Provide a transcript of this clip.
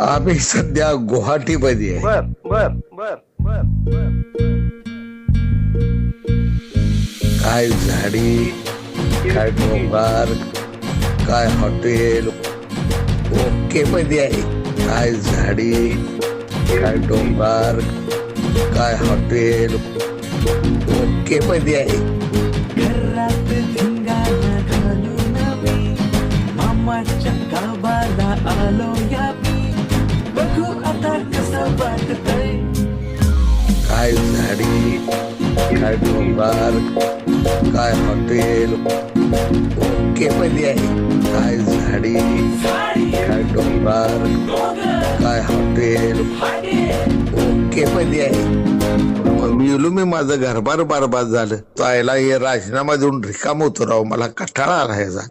आम्ही सध्या गुवाहाटीमध्ये आहे. बर बर बर बर बर. काय झाडी काय डोंगर काय हॉटेल ओके मध्ये आहे. काय झाडी काय डोंगर काय हॉटेल ओके मध्ये आहे मामाच्या गावाला आलो या काय झाडी काय डोंगर काय हॉटेल ओके मध्ये आहे. काय झाडी काय डोंगर काय हॉटेल ओके मध्ये आहे. मग मी माझं घरबार बरबाद झालं. तो आयला हे राजीनामा देऊन रिकाम होतो राव मला कठाळा राहायचा